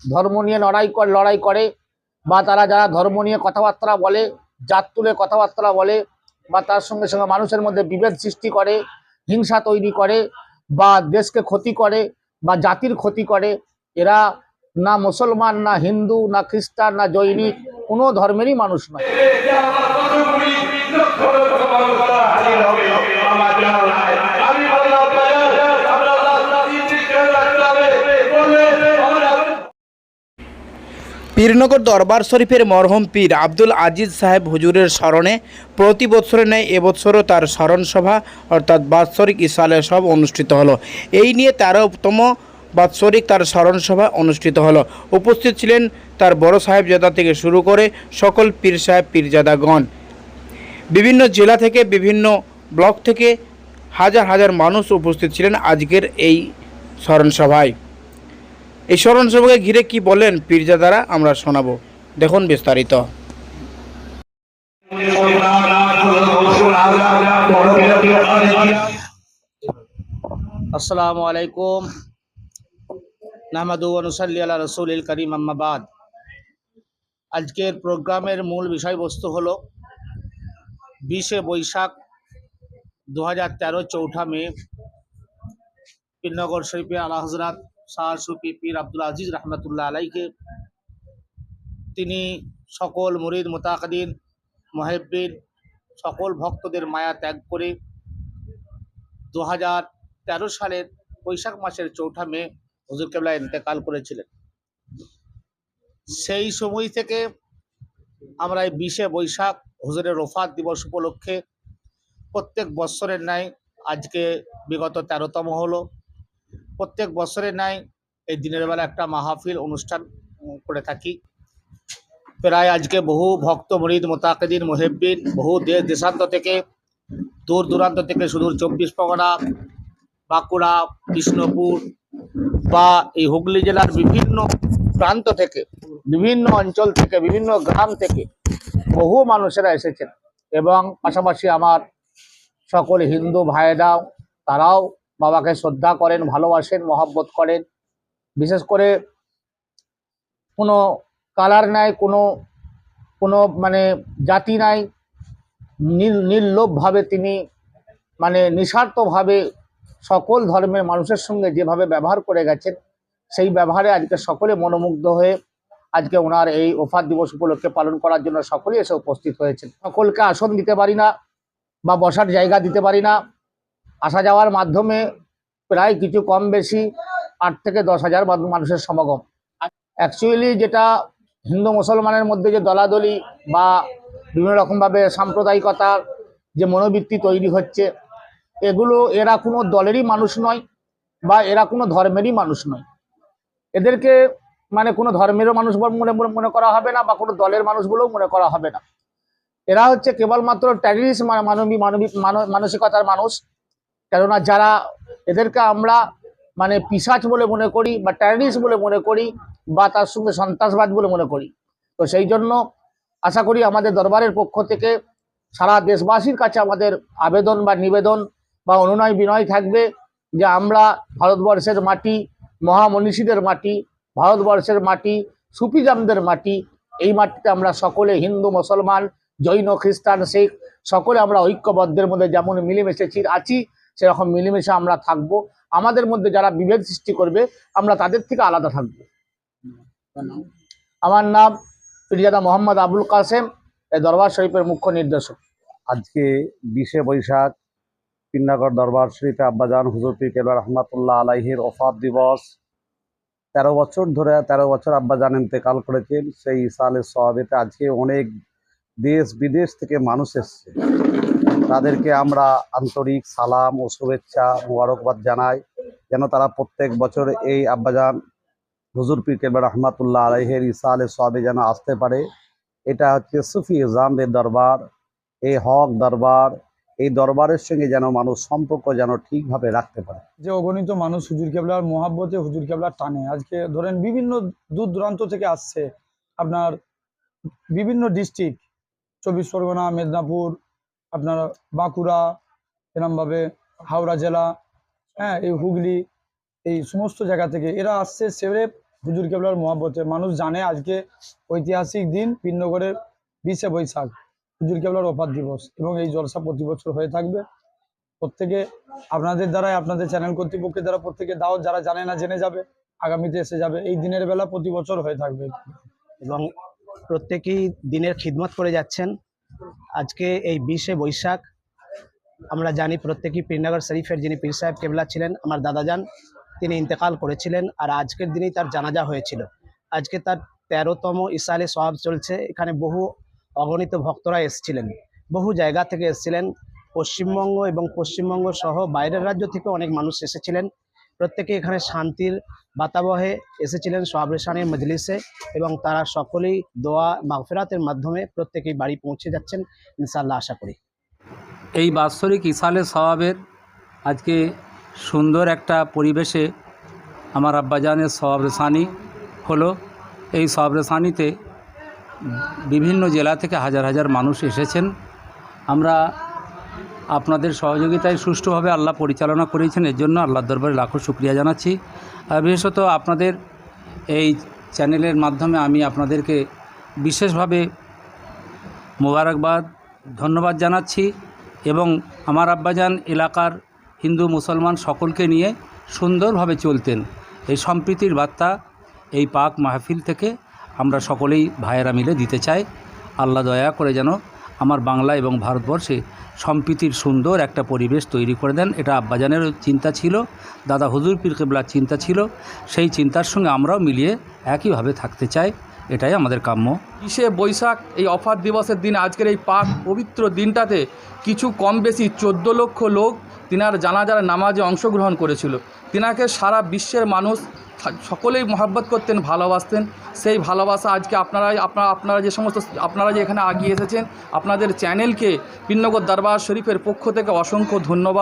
ধর্ম নিয়ে লড়াই করে লড়াই করে, বা তারা যারা ধর্ম নিয়ে কথাবার্তা বলে, জাত তুলে কথাবার্তা বলে, বা তার সঙ্গে সঙ্গে মানুষের মধ্যে বিভেদ সৃষ্টি করে, হিংসা তৈরি করে, বা দেশকে ক্ষতি করে, বা জাতির ক্ষতি করে, এরা না মুসলমান, না হিন্দু, না খ্রিস্টান, না জৈনিক, কোনো ধর্মেরই মানুষ নয়। পীরনগর দরবার শরীফের মরহম পীর আব্দুল আজিজ সাহেব হুজুরের স্মরণে প্রতি বছরের নেয় এবছরও তার স্মরণসভা, অর্থাৎ বাৎসরিক ইসালে সব অনুষ্ঠিত হলো। এই নিয়ে তেরোতম বাৎসরিক তার স্মরণসভা অনুষ্ঠিত হলো। উপস্থিত ছিলেন তার বড় সাহেবজাদা থেকে শুরু করে সকল পীর সাহেব, পীরজাদাগণ। বিভিন্ন জেলা থেকে, বিভিন্ন ব্লক থেকে হাজার হাজার মানুষ উপস্থিত ছিলেন আজকের এই স্মরণ সভায় এই স্মরণ সভাকে ঘিরে কি বলেন পীরজাদারা, আমরা শোনাবো। দেখুন বিস্তারিত। আসসালামু আলাইকুম। নাহমাদু অনুসাল্লি আল্লাহ রসুল করিম আম্মাবাদ আজকের প্রোগ্রামের মূল বিষয়বস্তু হলো বিশে বৈশাখ দু হাজার তেরো চৌঠা মে, পীরনগর শরীফে আলা হজরত শাহ সুফি পীর আব্দুল আজিজ রহমতুল্লাহ আলাইকে। তিনি সকল মুরিদ, মোতাকদিন, মহেব্বিন, সকল ভক্তদের মায়া ত্যাগ করে দু হাজার তেরো সালের বৈশাখ মাসের চৌঠা মে হুজুর কেবলা ইন্তেকাল করেছিলেন। সেই সময় থেকে আমরা এই বিশে বৈশাখ হুজুরের রফাত দিবস উপলক্ষে প্রত্যেক বৎসরের ন্যায় আজকে বিগত তেরোতম হলো। প্রত্যেক বছরে ন্যায় এই দিনের বেলা একটা মাহফিল, অনুষ্ঠান করে থাকি। প্রায় আজকে বহু ভক্ত, মরিদ, মোতাকেদিন, মুহেব্বিন, বহু দেশ দেশান্ত থেকে, দূর দূরান্ত থেকে সুদূর চব্বিশ পরগনা, বাঁকুড়া, কৃষ্ণপুর বা এই হুগলি জেলার বিভিন্ন প্রান্ত থেকে, বিভিন্ন অঞ্চল থেকে, বিভিন্ন গ্রাম থেকে বহু মানুষেরা এসেছেন। এবং পাশাপাশি আমার সকল হিন্দু ভাইয়েরাও, তারাও বাবাকে শ্রদ্ধা করেন, ভালোবাসেন, মহব্বত করেন। বিশেষ করে কোনো কালার নাই, কোনো কোনো মানে জাতি নাই। নির, নির্লোভভাবে তিনি মানে নিঃস্বার্থভাবে সকল ধর্মের মানুষের সঙ্গে যেভাবে ব্যবহার করে গেছেন, সেই ব্যবহারে আজকে সকলে মনোমুগ্ধ হয়ে আজকে ওনার এই ওফার দিবস উপলক্ষে পালন করার জন্য সকলেই এসে উপস্থিত হয়েছেন। সকলকে আসন দিতে পারি না বা বসার জায়গা দিতে পারি না। আসা যাওয়ার মাধ্যমে প্রায় কিছু কম বেশি আট থেকে দশ হাজার মানুষের সমাগম। অ্যাকচুয়ালি যেটা হিন্দু মুসলমানের মধ্যে যে দলাদলি বা বিভিন্ন রকমভাবে সাম্প্রদায়িকতার যে মনোবৃত্তি তৈরি হচ্ছে, এগুলো এরা কোনো দলেরই মানুষ নয় বা এরা কোনো ধর্মেরই মানুষ নয়। এদেরকে মানে কোনো ধর্মেরও মানুষ মনে মনে- করা হবে না বা কোনো দলের মানুষ বলেও মনে করা হবে না। এরা হচ্ছে কেবলমাত্র টেরিস্ট মানবী মানবী মানব- মানসিকতার মানুষ। কেননা যারা এদেরকে আমরা মানে পিসাচ বলে মনে করি বা টেররিস্ট বলে মনে করি বা তার সঙ্গে সন্ত্রাসবাদ বলে মনে করি। তো সেই জন্য আশা করি আমাদের দরবারের পক্ষ থেকে সারা দেশবাসীর কাছে আমাদের আবেদন বা নিবেদন বা অনুনয় বিনয় থাকবে যে আমরা ভারতবর্ষের মাটি, মহামনীষীদের মাটি, ভারতবর্ষের মাটি, সুফিজামদের মাটি, এই মাটিতে আমরা সকলে হিন্দু, মুসলমান, জৈন, খ্রিস্টান, শিখ, সকলে আমরা ঐক্যবদ্ধের মধ্যে যেমন মিলেমিশে ছি- আছি সেরকম মিলেমিশে আমরা থাকব। আমাদের মধ্যে যারা বিভেদ সৃষ্টি করবে, আমরা তাদের থেকে আলাদা থাকব। আমার নাম পিরিজাদা মোহাম্মদ আবুল কাসেম দরবার শরীফের মুখ্য নির্দেশক। আজকে বিশে বৈশাখ পিন্নাগর দরবার শরীফে আব্বাজান হুজুর পীর কেবলা রহমাতুল্লাহ আলাইহির ওফাত দিবস। তেরো বছর ধরে, তেরো বছর আব্বাজান ইন্তেকাল করেছেন, সেই সালের সহাবেতে আজকে অনেক দেশ বিদেশ থেকে মানুষ এসছে। তাদেরকে আমরা আন্তরিক সালাম ও শুভেচ্ছা, মুবারকবাদ জানাই, যেন তারা প্রত্যেক বছর এই আব্বাজান হুজুর পীর কেবলা রহমাতুল্লাহ আলাইহের ইসালের সবে যেন আসতে পারে। এটা হচ্ছে সুফি ইজামদের দরবার। এই হক দরবার, এই দরবারের সঙ্গে যেন মানুষ সম্পর্ক যেন ঠিকভাবে রাখতে পারে। যে অগণিত মানুষ হুজুর কেবলার মহাব্বতে হুজুর কেবলার টানে। আজকে ধরেন বিভিন্ন দূর দূরান্ত থেকে আসছে আপনার বিভিন্ন ডিস্ট্রিক্ট চব্বিশ পরগনা, মেদিনীপুর, আপনার বাঁকুড়া, এরমভাবে হাওড়া জেলা হ্যাঁ এই হুগলি, এই সমস্ত জায়গা থেকে এরা আসছে সেরে হুজুর কেবলার মহাব্বতে। মানুষ জানে আজকে ঐতিহাসিক দিন পীরনগরের বিশে বৈশাখ, হুজুর কেবলার অপার দিবস এবং এই জলসা প্রতি বছর হয়ে থাকবে। প্রত্যেকে আপনাদের দ্বারাই, আপনাদের চ্যানেল কর্তৃপক্ষের দ্বারা প্রত্যেকে দাও যারা জানে না জেনে যাবে, আগামীতে এসে যাবে। এই দিনের বেলা প্রতি বছর হয়ে থাকবে। এবং প্রত্যেকেই দিনের খিদমত করে যাচ্ছেন। আজকে এই বিশে বৈশাখ, আমরা জানি প্রত্যেকেই পীরনগর শরীফের যিনি পীর সাহেব কেবলা ছিলেন, আমার দাদাজান তিনি ইন্তেকাল করেছিলেন আর আজকের দিনেই তার জানাজা হয়েছিল। আজকে তার তেরোতম ইসালে সওয়াব চলছে, এখানে বহু অগণিত ভক্তরা এসেছিলেন, বহু জায়গা থেকে এসেছিলেন। পশ্চিমবঙ্গ এবং পশ্চিমবঙ্গ সহ বাইরের রাজ্য থেকে অনেক মানুষ এসেছিলেন। প্রত্যেকে এখানে শান্তির বাতাবহে এসেছিলেন সোহাবরেশানের মজলিসে এবং তারা সকলেই দোয়া মাগফেরাতের মাধ্যমে প্রত্যেকেই বাড়ি পৌঁছে যাচ্ছেন ইনশাল্লাহ আশা করি। এই বাৎসরিক ইসালে স্বভাবের আজকে সুন্দর একটা পরিবেশে আমার আব্বাজানের সওয়াব রেসানি হলো। এই সওয়াব রেসানিতে বিভিন্ন জেলা থেকে হাজার হাজার মানুষ এসেছেন। আমরা আপনাদের সহযোগিতায় সুষ্ঠুভাবে আল্লাহ পরিচালনা করেছেন, এর জন্য আল্লাহর দরবারে লাখো শুক্রিয়া জানাচ্ছি। আর বিশেষত আপনাদের এই চ্যানেলের মাধ্যমে আমি আপনাদেরকে বিশেষভাবে মোবারকবাদ, ধন্যবাদ জানাচ্ছি এবং আমার আব্বাজান এলাকার হিন্দু মুসলমান সকলকে নিয়ে সুন্দরভাবে চলতেন। এই সম্প্রীতির বার্তা এই পাক মাহফিল থেকে আমরা সকলেই ভাইয়েরা মিলে দিতে চাই। আল্লাহ দয়া করে যেন আমার বাংলা এবং ভারতবর্ষে সম্প্রীতির সুন্দর একটা পরিবেশ তৈরি করে দেন। এটা আব্বাজানের চিন্তা ছিল, দাদা হুজুর পীর কেবলার চিন্তা ছিল। সেই চিন্তার সঙ্গে আমরাও মিলিয়ে একইভাবে থাকতে চাই, এটাই আমাদের কাম্য। বিশে বৈশাখ এই অফার দিবসের দিন, আজকের এই পাক পবিত্র দিনটাতে কিছু কম বেশি চোদ্দ লক্ষ লোক তিনার জানাজার নামাজে অংশগ্রহণ করেছিল। তিনাকে সারা বিশ্বের মানুষ সকলেই মহাব্বত করতেন, ভালোবাসতেন। সেই ভালোবাসা আজকে আপনারাই, আপনারা আপনারা যে সমস্ত, আপনারা যে এখানে আগিয়ে এসেছেন, আপনাদের চ্যানেলকে পিন্নগর দরবার শরীফের পক্ষ থেকে অসংখ্য ধন্যবাদ।